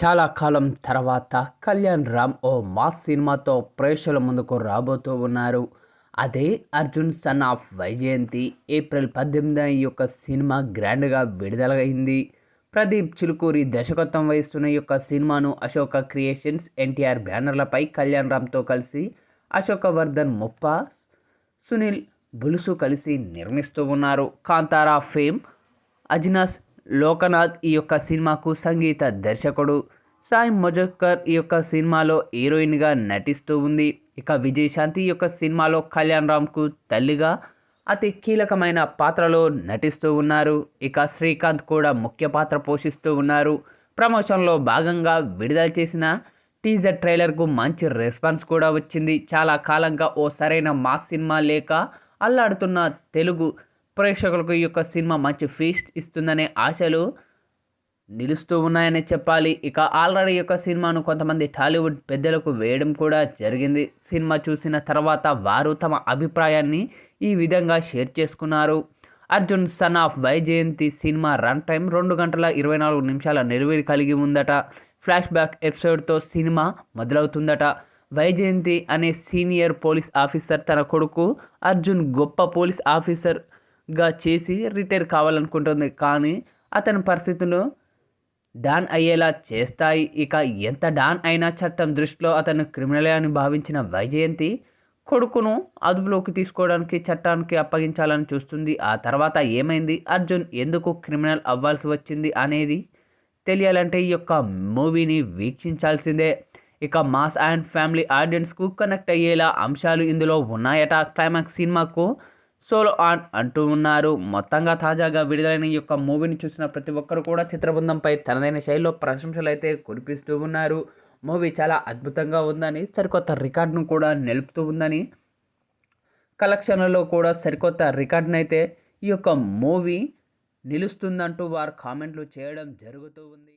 చాలా కాలం తర్వాత కళ్యాణ్ రామ్ ఓ మాస్ సినిమాతో ప్రేక్షకుల ముందుకు రాబోతూ ఉన్నారు. అదే Arjun son of Vyjayanthi April పద్దెనిమిదిన ఈ యొక్క సినిమా గ్రాండ్గా విడుదలైంది. ప్రదీప్ చిలుకూరి దర్శకత్వం వహిస్తున్న ఈ యొక్క సినిమాను అశోక క్రియేషన్స్ ఎన్టీఆర్ బ్యానర్లపై కళ్యాణ్ రామ్తో కలిసి అశోకవర్ధన్ ముప్ప సునీల్ బులుసు కలిసి నిర్మిస్తూ ఉన్నారు. కాంతారా ఫేమ్ అజ్నాస్ లోకనాథ్ ఈ యొక్క సినిమాకు సంగీత దర్శకుడు. సాయి మొజక్కర్ ఈ యొక్క సినిమాలో హీరోయిన్గా నటిస్తూ ఉంది. ఇక విజయశాంతి ఈ యొక్క సినిమాలో కళ్యాణ్ రామ్కు తల్లిగా అతి కీలకమైన పాత్రలో నటిస్తూ ఉన్నారు. ఇక శ్రీకాంత్ కూడా ముఖ్య పాత్ర పోషిస్తూ ఉన్నారు. ప్రమోషన్లో భాగంగా విడుదల చేసిన టీజర్ ట్రైలర్కు మంచి రెస్పాన్స్ కూడా వచ్చింది. చాలా కాలంగా ఓ సరైన మాస్ సినిమా లేక అల్లాడుతున్న తెలుగు ప్రేక్షకులకు ఈ యొక్క సినిమా మంచి ఫీస్ట్ ఇస్తుందనే ఆశలు నిలుస్తూ ఉన్నాయని చెప్పాలి. ఇక ఆల్రెడీ యొక్క సినిమాను కొంతమంది టాలీవుడ్ పెద్దలకు వేయడం కూడా జరిగింది. సినిమా చూసిన తర్వాత వారు తమ అభిప్రాయాన్ని ఈ విధంగా షేర్ చేసుకున్నారు. అర్జున్ సన్ ఆఫ్ వైజయంతి సినిమా రన్ టైం రెండు గంటల ఇరవై నాలుగు నిమిషాల నిలువరి కలిగి ఉందట. ఫ్లాష్ బ్యాక్ ఎపిసోడ్తో సినిమా మొదలవుతుందట. వైజయంతి అనే సీనియర్ పోలీస్ ఆఫీసర్ తన కొడుకు అర్జున్ గొప్ప పోలీస్ ఆఫీసర్ గా చేసి రిటైర్ కావాలనుకుంటుంది. కానీ అతని పరిస్థితులు డాన్ అయ్యేలా చేస్తాయి. ఇక ఎంత డాన్ అయినా చట్టం దృష్టిలో అతను క్రిమినలే అని భావించిన వైజయంతి కొడుకును అదుపులోకి తీసుకోవడానికి చట్టానికి అప్పగించాలని చూస్తుంది. ఆ తర్వాత ఏమైంది? అర్జున్ ఎందుకు క్రిమినల్ అవ్వాల్సి వచ్చింది అనేది తెలియాలంటే ఈ యొక్క మూవీని వీక్షించాల్సిందే. ఇక మాస్ అండ్ ఫ్యామిలీ ఆడియన్స్కు కనెక్ట్ అయ్యేలా అంశాలు ఇందులో ఉన్నాయట. క్లైమాక్స్ సినిమాకు సోలో ఆన్ అంటూ ఉన్నారు. మొత్తంగా తాజాగా విడుదలైన ఈ యొక్క మూవీని చూసిన ప్రతి ఒక్కరు కూడా చిత్రబృందంపై తనదైన శైలిలో ప్రశంసలు అయితే కురిపిస్తూ ఉన్నారు. మూవీ చాలా అద్భుతంగా ఉందని సరికొత్త రికార్డును కూడా నిలుపుతూ ఉందని కలెక్షన్లలో కూడా సరికొత్త రికార్డును అయితే ఈ యొక్క మూవీ నిలుస్తుందంటూ వారు కామెంట్లు చేయడం జరుగుతూ ఉంది.